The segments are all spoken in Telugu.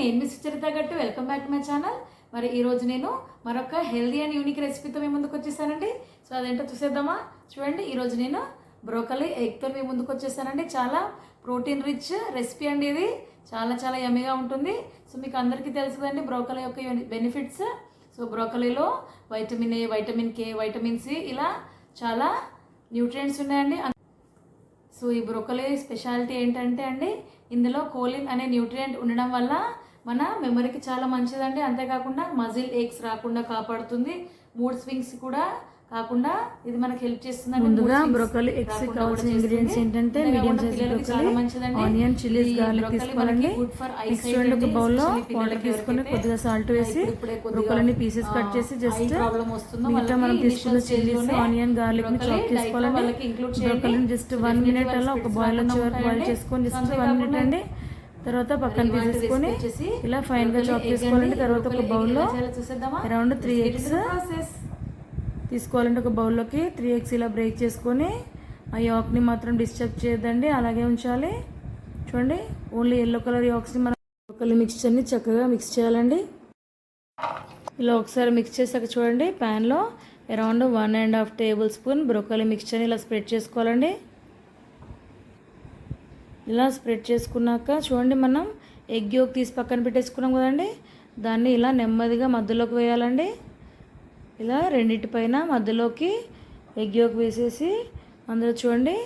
నేను మీ Sucharitha Gattu welcome back to my channel మరి ఈరోజు నేను మరొక హెల్దీ అండ్ యూనిక్ రెసిపీతో మీ ముందుకు వచ్చేసానండి. సో అదేంటో చూసేద్దామా? చూడండి ఈరోజు నేను బ్రోకలీ ఎగ్తో మీ ముందుకు వచ్చేసానండి. చాలా ప్రోటీన్ రిచ్ రెసిపీ అండి ఇది. చాలా చాలా యమ్మీగా ఉంటుంది. సో మీకు అందరికీ తెలుసు కదండి బ్రోకలీ యొక్క benefits so బ్రోకలీలో vitamin A vitamin K vitamin C ఇలా చాలా న్యూట్రియంట్స్ ఉన్నాయండి. సో ఈ బ్రోకలీ స్పెషాలిటీ ఏంటంటే అండి ఇందులో కోలిన్ అనే న్యూట్రియంట్ ఉండడం వల్ల మన మెమరీకి చాలా మంచిదండి. అంతేకాకుండా మజిల్ ఏక్స్ రాకుండా కాపాడుతుంది. మూడ్ స్వింగ్స్ కూడా కాకుండా ఇది మనకి హెల్ప్ చేస్తుంది ముందుగా బ్రోకలీ ఎగ్స్ కావాల్సిన ఇంగ్రీడియంట్స్ ఏంటంటే medium size broccoli onion chillies garlic తీసుకోవాలండి. నెక్స్ట్ చూడండి ఒక బౌల్లో వాటర్ తీసుకొని కొద్దిగా సాల్ట్ వేసి బ్రోకలీని పీసెస్ కట్ చేసి జస్ట్ మిగతా మనం తీసుకున్న చిల్లీస్ ఆనియన్ గార్లిక్ని చాప్ చేసుకోవాలండి. బ్రోకలీని జస్ట్ వన్ మినిట్ అలా ఒక బాయిల్ వచ్చే వరకు బాయిల్ చేసుకొని జస్ట్ వన్ మినిట్ అండి. తర్వాత పక్కన తీసేసుకొని ఇలా ఫైన్గా చాప్ చేసుకోవాలండి తర్వాత ఒక బౌల్లో చూసేద్దామా? అరౌండ్ త్రీ ఎగ్స్ తీసుకోవాలంటే ఒక బౌల్లోకి త్రీ ఎగ్స్ ఇలా బ్రేక్ చేసుకొని ఆ యాక్ని మాత్రం డిస్టర్బ్ చేయొద్దండి అలాగే ఉంచాలి. చూడండి ఓన్లీ ఎల్లో కలర్ యాక్స్ని మనం బ్రోకలీ మిక్స్చర్ని చక్కగా మిక్స్ చేయాలండి. ఇలా ఒకసారి మిక్స్ చేసాక చూడండి ప్యాన్లో around one and half tablespoon broccoli మిక్స్చర్ని ఇలా స్ప్రెడ్ చేసుకోవాలండి. ఇలా స్ప్రెడ్ చేసుకున్నాక చూడండి మనం ఎగ్ యోక్ తీసి పక్కన పెట్టేసుకున్నాం కదండి. దాన్ని ఇలా నెమ్మదిగా మధ్యలోకి వేయాలండి. ఇలా రెండింటి పైన మధ్యలోకి ఎగ్ యోక్ వేసేసి అందులో చూడండి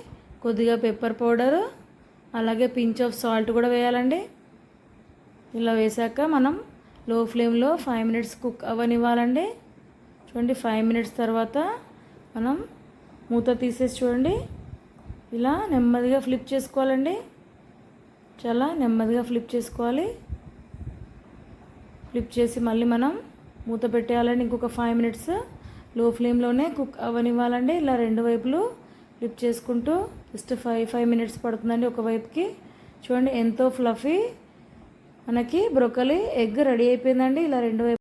కొద్దిగా పెప్పర్ పౌడరు అలాగే పించ్ ఆఫ్ సాల్ట్ కూడా వేయాలండి. ఇలా వేసాక మనం లో ఫ్లేమ్లో ఫైవ్ మినిట్స్ కుక్ అవ్వనివ్వాలండి చూడండి ఫైవ్ మినిట్స్ తర్వాత మనం మూత తీసేసి చూడండి ఇలా నెమ్మదిగా ఫ్లిప్ చేసుకోవాలండి. చాలా నెమ్మదిగా ఫ్లిప్ చేసుకోవాలి. ఫ్లిప్ చేసి మళ్ళీ మనం మూత పెట్టేయాలండి ఇంకొక ఫైవ్ మినిట్స్లో ఫ్లేమ్లోనే కుక్ అవనివ్వాలండి. ఇలా రెండు వైపులు ఫ్లిప్ చేసుకుంటూ జస్ట్ ఫైవ్ ఫైవ్ మినిట్స్ పడుతుందండి ఒక వైపుకి. చూడండి ఎంతో ఫ్లఫీ మనకి బ్రొకలి ఎగ్ రెడీ అయిపోయిందండి. ఇలా రెండు వైపు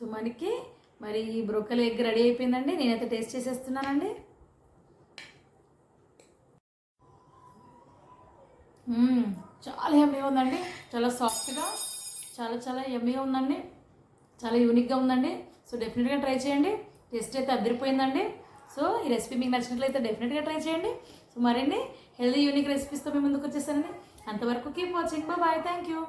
సో మనకి మరి ఈ బ్రోకలీ ఎగ్ రెడీ అయిపోయిందండి. నేనైతే టేస్ట్ చేసేస్తున్నానండి. చాలా యమ్మీగా ఉందండి. చాలా సాఫ్ట్గా చాలా చాలా యమ్మీగా ఉందండి. చాలా యూనిక్గా ఉందండి. సో డెఫినెట్గా ట్రై చేయండి. టేస్ట్ అయితే అదిరిపోయిందండి. సో ఈ రెసిపీ మీకు నచ్చినట్లయితే డెఫినెట్గా ట్రై చేయండి. సో మరండి హెల్దీ యూనిక్ రెసిపీస్తో మేము ముందుకు వచ్చేసానండి. అంతవరకు keep watching bye thank you